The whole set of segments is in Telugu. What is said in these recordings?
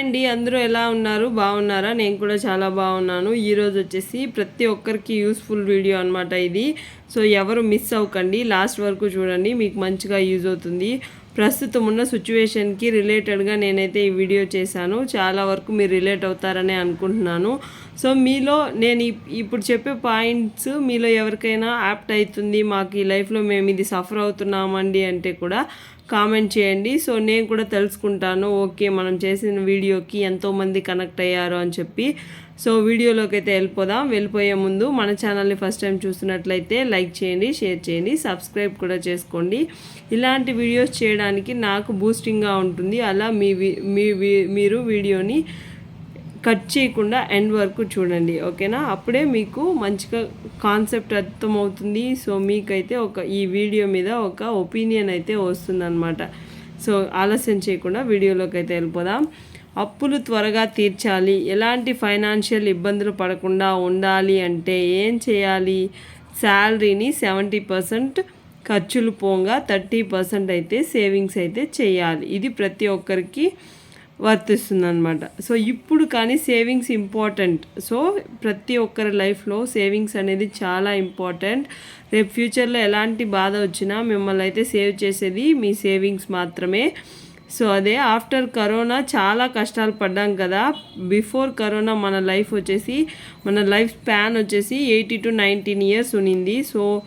అండి అందరూ ఎలా ఉన్నారు? బాగున్నారా? నేను కూడా చాలా బాగున్నాను. ఈరోజు వచ్చేసి ప్రతి ఒక్కరికి యూస్ఫుల్ వీడియో అనమాట ఇది. సో ఎవరు మిస్ అవ్వకండి. లాస్ట్ వరకు చూడండి మీకు మంచిగా యూజ్ అవుతుంది. ప్రస్తుతం ఉన్న సిచ్యువేషన్కి రిలేటెడ్గా నేనైతే ఈ వీడియో చేశాను. చాలా వరకు మీరు రిలేట్ అవుతారని అనుకుంటున్నాను. సో మీలో నేను ఇప్- ఇప్పుడు చెప్పే పాయింట్స్ మీలో ఎవరికైనా యాప్ట్ అవుతుంది మాకు ఈ లైఫ్లో మేము ఇది సఫర్ అవుతున్నామండి అంటే కూడా కామెంట్ చేయండి. సో నేను కూడా తెలుసుకుంటాను. ఓకే మనం చేసిన వీడియోకి ఎంతోమంది కనెక్ట్ అయ్యారు అని చెప్పి. సో వీడియోలోకి అయితే వెళ్ళిపోదాం. వెళ్ళిపోయే ముందు మన ఛానల్ని ఫస్ట్ టైం చూస్తున్నట్లయితే లైక్ చేయండి షేర్ చేయండి సబ్స్క్రైబ్ కూడా చేసుకోండి. ఇలాంటి వీడియోస్ చేయడానికి నాకు బూస్టింగ్గా ఉంటుంది. అలా మీ వి- మీ మీరు వీడియోని కట్ చేయకుండా ఎండ్ వరకు చూడండి ఓకేనా? అప్పుడే మీకు మంచిగా కాన్సెప్ట్ అర్థమవుతుంది. సో మీకైతే ఒక ఈ వీడియో మీద ఒక ఒపీనియన్ అయితే వస్తుందన్నమాట. సో ఆలస్యం చేయకుండా వీడియోలోకి అయితే వెళ్ళిపోదాం. అప్పులు త్వరగా తీర్చాలి. ఎలాంటి ఫైనాన్షియల్ ఇబ్బందులు పడకుండా ఉండాలి అంటే ఏం చేయాలి? శాలరీని సెవెంటీ పర్సెంట్ ఖర్చులు పోగా థర్టీ పర్సెంట్ అయితే సేవింగ్స్ అయితే చేయాలి. ఇది ప్రతి ఒక్కరికి వర్తిస్తుంది అనమాట సో ఇప్పుడు కానీ సేవింగ్స్ ఇంపార్టెంట్. సో ప్రతి ఒక్కరి లైఫ్లో సేవింగ్స్ అనేది చాలా ఇంపార్టెంట్. రేపు ఫ్యూచర్లో ఎలాంటి బాధ వచ్చినా మిమ్మల్ని అయితే సేవ్ చేసేది మీ సేవింగ్స్ మాత్రమే. సో అదే ఆఫ్టర్ కరోనా చాలా కష్టాలు పడ్డాం కదా. బిఫోర్ కరోనా మన లైఫ్ వచ్చేసి మన లైఫ్ స్పాన్ వచ్చేసి ఎయిటీ టు నైన్టీన్ ఇయర్స్ ఉన్నింది. సో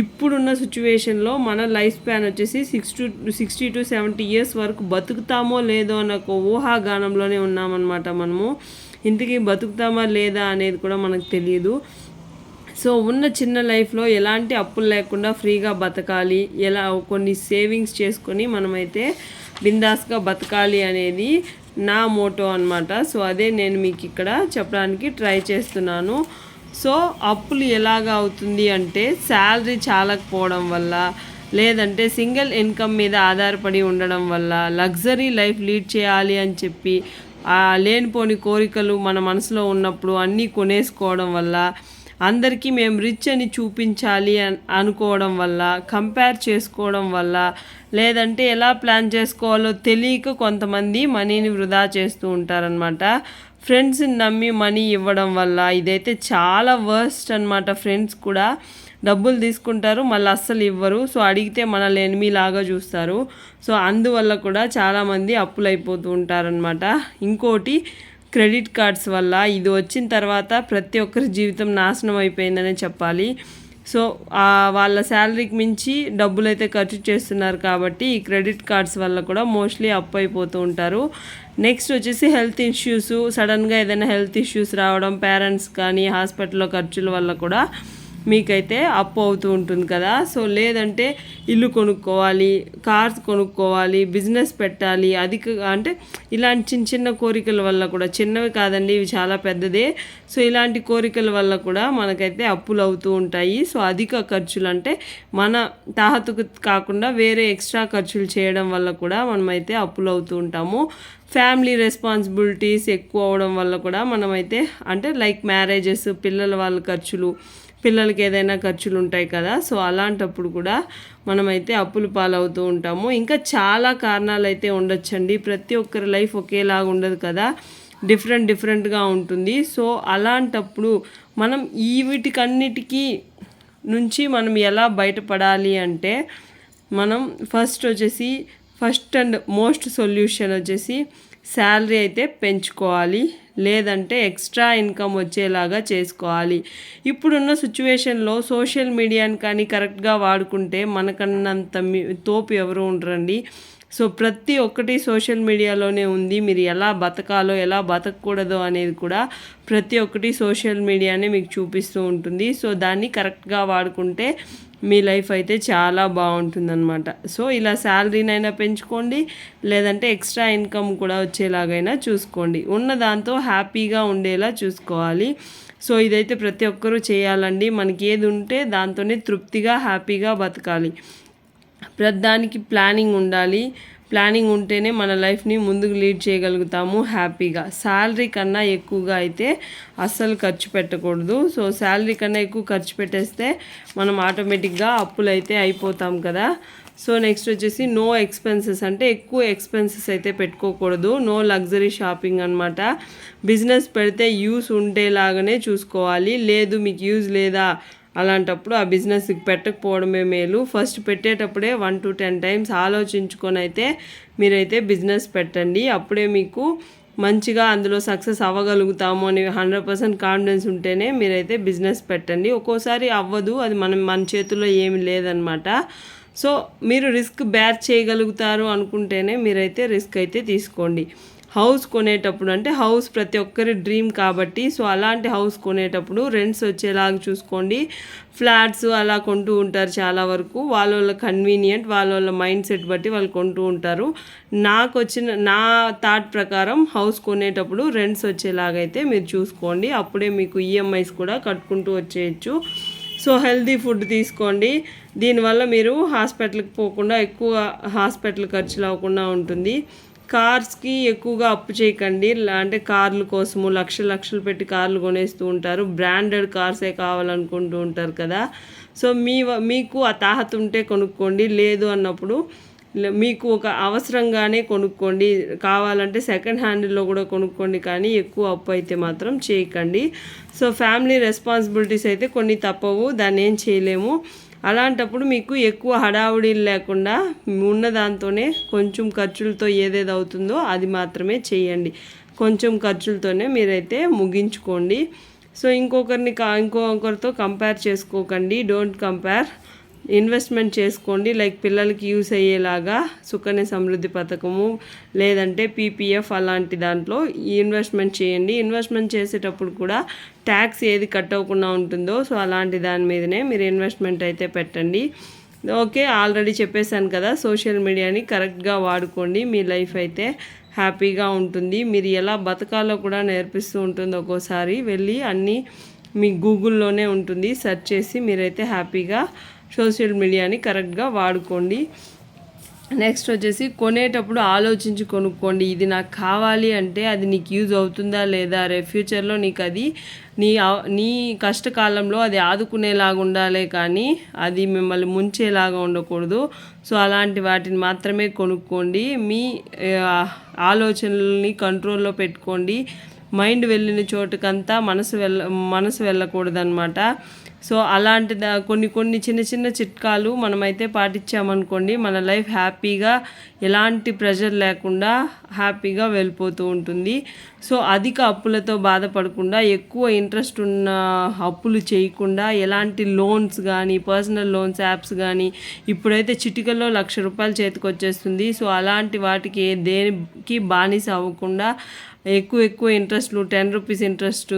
ఇప్పుడున్న సిచ్యువేషన్లో మన లైఫ్ స్పాన్ వచ్చేసి six to sixty to seventy years వరకు బతుకుతామో లేదో అన్న ఒక ఊహాగానంలోనే ఉన్నామన్నమాట మనము. ఇంతకీ బతుకుతామా లేదా అనేది కూడా మనకు తెలియదు సో ఉన్న చిన్న లైఫ్లో ఎలాంటి అప్పులు లేకుండా ఫ్రీగా బతకాలి ఎలా కొన్ని సేవింగ్స్ చేసుకొని మనమైతే బిందాస్గా బతకాలి అనేది నా మోటో అన్నమాట. సో అదే నేను మీకు ఇక్కడ చెప్పడానికి ట్రై చేస్తున్నాను. సో అప్పులు ఎలాగ అవుతుంది అంటే శాలరీ చాలకపోవడం వల్ల లేదంటే సింగిల్ ఇన్కమ్ మీద ఆధారపడి ఉండడం వల్ల లగ్జరీ లైఫ్ లీడ్ చేయాలి అని చెప్పి లేనిపోని కోరికలు మన మనసులో ఉన్నప్పుడు అన్నీ కొనేసుకోవడం వల్ల అందరికీ మేము రిచ్ అని చూపించాలి అనుకోవడం వల్ల కంపేర్ చేసుకోవడం వల్ల లేదంటే ఎలా ప్లాన్ చేసుకోవాలో తెలియక కొంతమంది మనీని వృధా చేస్తూ ఉంటారనమాట ఫ్రెండ్స్ని నమ్మి మనీ ఇవ్వడం వల్ల ఇదైతే చాలా వర్స్ట్ అనమాట ఫ్రెండ్స్ కూడా డబ్బులు తీసుకుంటారు మళ్ళీ అస్సలు ఇవ్వరు. సో అడిగితే మనల్ని ఎనిమిలాగా చూస్తారు. సో అందువల్ల కూడా చాలామంది అప్పులు అయిపోతూ ఉంటారనమాట ఇంకోటి క్రెడిట్ కార్డ్స్ వల్ల ఇది వచ్చిన తర్వాత ప్రతి ఒక్కరి జీవితం నాశనం అయిపోయిందనే చెప్పాలి. సో వాళ్ళ శాలరీకి మించి డబ్బులు అయితే ఖర్చు చేస్తున్నారు కాబట్టి ఈ క్రెడిట్ కార్డ్స్ వల్ల కూడా మోస్ట్లీ అప్ అయిపోతూ ఉంటారు. నెక్స్ట్ వచ్చేసి హెల్త్ ఇష్యూస్ సడన్గా ఏదైనా హెల్త్ ఇష్యూస్ రావడం పేరెంట్స్ కానీ హాస్పిటల్లో ఖర్చుల వల్ల కూడా మీకైతే అప్పు అవుతూ ఉంటుంది కదా. సో లేదంటే ఇల్లు కొనుక్కోవాలి కార్స్ కొనుక్కోవాలి బిజినెస్ పెట్టాలి అది అంటే ఇలాంటి చిన్న చిన్న కోరికల వల్ల కూడా. చిన్నవి కాదండి ఇవి చాలా పెద్దదే. సో ఇలాంటి కోరికల వల్ల కూడా మనకైతే అప్పులు అవుతూ ఉంటాయి. సో అధిక ఖర్చులు అంటే మన తాహతుకు కాకుండా వేరే ఎక్స్ట్రా ఖర్చులు చేయడం వల్ల కూడా మనమైతే అప్పులు అవుతూ ఉంటాము. ఫ్యామిలీ రెస్పాన్సిబిలిటీస్ ఎక్కువ అవడం వల్ల కూడా మనమైతే అంటే లైక్ మ్యారేజెస్ పిల్లల వాళ్ళ ఖర్చులు పిల్లలకి ఏదైనా ఖర్చులు ఉంటాయి కదా సో అలాంటప్పుడు కూడా మనమైతే అప్పులు పాలవుతూ ఉంటాము. ఇంకా చాలా కారణాలు అయితే ఉండొచ్చండి. ప్రతి ఒక్కరి లైఫ్ ఒకేలాగా ఉండదు కదా డిఫరెంట్ డిఫరెంట్గా ఉంటుంది. సో అలాంటప్పుడు మనం ఈ వీటికన్నిటికీ నుంచి మనం ఎలా బయటపడాలి అంటే మనం ఫస్ట్ వచ్చేసి ఫస్ట్ అండ్ మోస్ట్ సొల్యూషన్ వచ్చేసి శాలరీ అయితే పెంచుకోవాలి. లేదంటే ఎక్స్ట్రా ఇన్కమ్ వచ్చేలాగా చేసుకోవాలి. ఇప్పుడున్న సిచ్యువేషన్లో సోషల్ మీడియాని కానీ కరెక్ట్గా వాడుకుంటే మనకన్నంత మీ- తోపు ఎవరు ఉండరండి. సో ప్రతి ఒక్కటి సోషల్ మీడియాలోనే ఉంది. మీరు ఎలా బతకాలో ఎలా బతకూడదో అనేది కూడా ప్రతి ఒక్కటి సోషల్ మీడియానే మీకు చూపిస్తూ ఉంటుంది. సో దాన్ని కరెక్ట్గా వాడుకుంటే మీ లైఫ్ అయితే చాలా బాగుంటుందన్నమాట. సో ఇలా శాలరీనైనా పెంచుకోండి లేదంటే ఎక్స్ట్రా ఇన్కమ్ కూడా వచ్చేలాగైనా చూసుకోండి. ఉన్న దాంతో హ్యాపీగా ఉండేలా చూసుకోవాలి. సో ఇదైతే ప్రతి ఒక్కరూ చేయాలండి. మనకి ఏది ఉంటే దాంతోనే తృప్తిగా హ్యాపీగా బతకాలి. ప్రతిదానికి ప్లానింగ్ ఉండాలి. ప్లానింగ్ ఉంటేనే మన లైఫ్ని ముందుకు లీడ్ చేయగలుగుతాము హ్యాపీగా. శాలరీ కన్నా ఎక్కువగా అయితే అస్సలు ఖర్చు పెట్టకూడదు. సో శాలరీ కన్నా ఎక్కువ ఖర్చు పెట్టేస్తే మనం ఆటోమేటిక్గా అప్పులు అయితే అయిపోతాం కదా. సో నెక్స్ట్ వచ్చేసి నో ఎక్స్పెన్సెస్ అంటే ఎక్కువ ఎక్స్పెన్సెస్ అయితే పెట్టుకోకూడదు. నో లగ్జరీ షాపింగ్ అనమాట బిజినెస్ పెడితే యూస్ ఉండేలాగానే చూసుకోవాలి. లేదు మీకు యూజ్ లేదా అలాంటప్పుడు ఆ బిజినెస్కి పెట్టకపోవడమే మేలు. ఫస్ట్ పెట్టేటప్పుడే వన్ టు టెన్ టైమ్స్ ఆలోచించుకొని అయితే మీరైతే బిజినెస్ పెట్టండి. అప్పుడే మీకు మంచిగా అందులో సక్సెస్ అవ్వగలుగుతాము అని హండ్రెడ్ పర్సెంట్ కాన్ఫిడెన్స్ ఉంటేనే మీరైతే బిజినెస్ పెట్టండి. ఒక్కోసారి అవ్వదు అది మనం మన చేతుల్లో ఏమి లేదనమాట సో మీరు రిస్క్ బ్యాచ్ చేయగలుగుతారు అనుకుంటేనే మీరైతే రిస్క్ అయితే తీసుకోండి. హౌస్ కొనేటప్పుడు అంటే హౌస్ ప్రతి ఒక్కరి డ్రీమ్ కాబట్టి సో అలాంటి హౌస్ కొనేటప్పుడు రెంట్స్ వచ్చేలాగా చూసుకోండి. ఫ్లాట్స్ అలా కొంటూ ఉంటారు చాలా వరకు. వాళ్ళ వాళ్ళ కన్వీనియంట్ వాళ్ళ వాళ్ళ మైండ్ సెట్ బట్టి వాళ్ళు కొంటూ ఉంటారు. నాకు వచ్చిన నా థాట్ ప్రకారం హౌస్ కొనేటప్పుడు రెంట్స్ వచ్చేలాగైతే మీరు చూసుకోండి. అప్పుడే మీకు ఈఎంఐస్ కూడా కట్టుకుంటూ వచ్చేయచ్చు. సో హెల్తీ ఫుడ్ తీసుకోండి. దీనివల్ల మీరు హాస్పిటల్కి పోకుండా ఎక్కువ హాస్పిటల్ ఖర్చులు అవ్వకుండా ఉంటుంది. కార్స్కి ఎక్కువగా అప్పు చేయకండి. అంటే కార్ల కోసము లక్ష లక్షలు పెట్టి కార్లు కొనేస్తూ ఉంటారు. బ్రాండెడ్ కార్సే కావాలనుకుంటూ ఉంటారు కదా. సో మీ మీకు ఆ తాహత ఉంటే కొనుక్కోండి. లేదు అన్నప్పుడు మీకు ఒక అవసరంగానే కొనుక్కోండి. కావాలంటే సెకండ్ హ్యాండ్లో కూడా కొనుక్కోండి. కానీ ఎక్కువ అప్పు అయితే మాత్రం చేయకండి. సో ఫ్యామిలీ రెస్పాన్సిబిలిటీస్ అయితే కొన్ని తప్పవు. దాన్ని ఏం చేయలేము. అలాంటప్పుడు మీకు ఎక్కువ హడావుడీలు లేకుండా ఉన్న దాంతోనే కొంచెం ఖర్చులతో ఏదేది అవుతుందో అది మాత్రమే చేయండి. కొంచెం ఖర్చులతోనే మీరైతే ముగించుకోండి. సో ఇంకొకరిని కా ఇంకొకరితో కంపేర్ చేసుకోకండి. డోంట్ కంపేర్ ఇన్వెస్ట్మెంట్ చేసుకోండి. లైక్ పిల్లలకి యూస్ అయ్యేలాగా సుకన్య సమృద్ధి పథకము లేదంటే పీపీఎఫ్ అలాంటి దాంట్లో ఇన్వెస్ట్మెంట్ చేయండి. ఇన్వెస్ట్మెంట్ చేసేటప్పుడు కూడా ట్యాక్స్ ఏది కట్ అవ్వకుండా ఉంటుందో సో అలాంటి దాని మీదనే మీరు ఇన్వెస్ట్మెంట్ అయితే పెట్టండి. ఓకే ఆల్రెడీ చెప్పేశాను కదా సోషల్ మీడియాని కరెక్ట్గా వాడుకోండి. మీ లైఫ్ అయితే హ్యాపీగా ఉంటుంది. మీరు ఎలా బతకాలో కూడా నేర్పిస్తూ ఉంటుంది ఒక్కోసారి. వెళ్ళి అన్నీ మీ గూగుల్లోనే ఉంటుంది. సెర్చ్ చేసి మీరైతే హ్యాపీగా సోషల్ మీడియాని కరెక్ట్గా వాడుకోండి. నెక్స్ట్ వచ్చేసి కొనేటప్పుడు ఆలోచించి కొనుక్కోండి. ఇది నాకు కావాలి అంటే అది నీకు యూజ్ అవుతుందా లేదా? రే ఫ్యూచర్లో నీకు అది నీ నీ కష్టకాలంలో అది ఆదుకునేలాగా ఉండాలి కానీ అది మిమ్మల్ని ముంచేలాగా ఉండకూడదు. సో అలాంటి వాటిని మాత్రమే కొనుక్కోండి. మీ ఆలోచనల్ని కంట్రోల్లో పెట్టుకోండి. మైండ్ వెళ్ళిన చోటుకంతా మనసు వెళ్ళ మనసు వెళ్ళకూడదనమాట సో అలాంటి కొన్ని కొన్ని చిన్న చిన్న చిట్కాలు మనమైతే పాటించామనుకోండి మన లైఫ్ హ్యాపీగా ఎలాంటి ప్రెషర్ లేకుండా హ్యాపీగా వెళ్ళిపోతూ ఉంటుంది. సో అధిక అప్పులతో బాధపడకుండా ఎక్కువ ఇంట్రెస్ట్ ఉన్న అప్పులు చేయకుండా ఎలాంటి లోన్స్ కానీ పర్సనల్ లోన్స్ యాప్స్ కానీ ఇప్పుడైతే చిటికల్లో లక్ష రూపాయలు చేతికి వచ్చేస్తుంది. సో అలాంటి వాటికి దేనికి బానిస అవ్వకుండా ఎక్కువ ఎక్కువ ఇంట్రెస్ట్లు టెన్ రూపీస్ ఇంట్రెస్ట్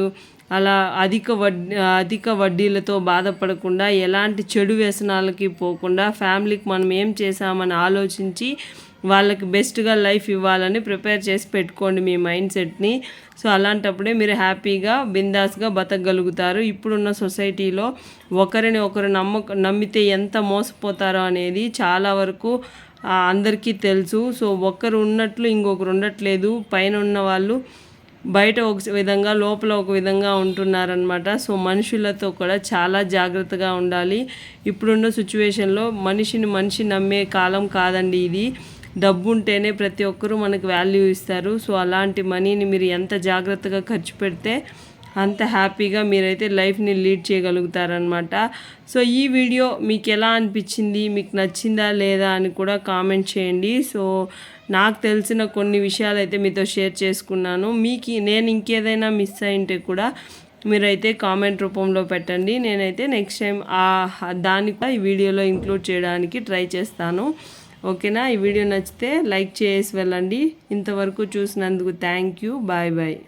అలా అధిక వడ్డీ అధిక వడ్డీలతో బాధపడకుండా ఎలాంటి చెడు వ్యసనాలకి పోకుండా ఫ్యామిలీకి మనం ఏం చేసామని ఆలోచించి వాళ్ళకి బెస్ట్గా లైఫ్ ఇవ్వాలని ప్రిపేర్ చేసి పెట్టుకోండి మీ మైండ్ సెట్ని. సో అలాంటప్పుడే మీరు హ్యాపీగా బిందాస్గా బతకగలుగుతారు. ఇప్పుడున్న సొసైటీలో ఒకరిని ఒకరు నమ్మక నమ్మితే ఎంత మోసపోతారో అనేది చాలా వరకు అందరికీ తెలుసు. సో ఒకరు ఉన్నట్లు ఇంకొకరు ఉండట్లేదు. పైన ఉన్న వాళ్ళు బయట ఒక విధంగా లోపల ఒక విధంగా ఉంటున్నారనమాట సో మనుషులతో కూడా చాలా జాగ్రత్తగా ఉండాలి. ఇప్పుడున్న సిచ్యువేషన్లో మనిషిని మనిషి నమ్మే కాలం కాదండి ఇది. డబ్బు ఉంటేనే ప్రతి ఒక్కరూ మనకు వాల్యూ ఇస్తారు. సో అలాంటి మనీని మీరు ఎంత జాగ్రత్తగా ఖర్చు పెడితే అంత హ్యాపీగా మీరైతే లైఫ్ని లీడ్ చేయగలుగుతారనమాట సో ఈ వీడియో మీకు ఎలా అనిపించింది? మీకు నచ్చిందా లేదా అని కూడా కామెంట్ చేయండి. సో నాకు తెలిసిన కొన్ని విషయాలు అయితే మీతో షేర్ చేసుకున్నాను. మీకు నేను ఇంకేదైనా మిస్ అయింటే కూడా మీరైతే కామెంట్ రూపంలో పెట్టండి. నేనైతే నెక్స్ట్ టైం దాన్ని కూడా ఈ వీడియోలో ఇంక్లూడ్ చేయడానికి ట్రై చేస్తాను. ఓకేనా? ఈ వీడియో నచ్చితే లైక్ చేసి వెళ్ళండి. ఇంతవరకు చూసినందుకు థ్యాంక్ యూ బాయ్ బాయ్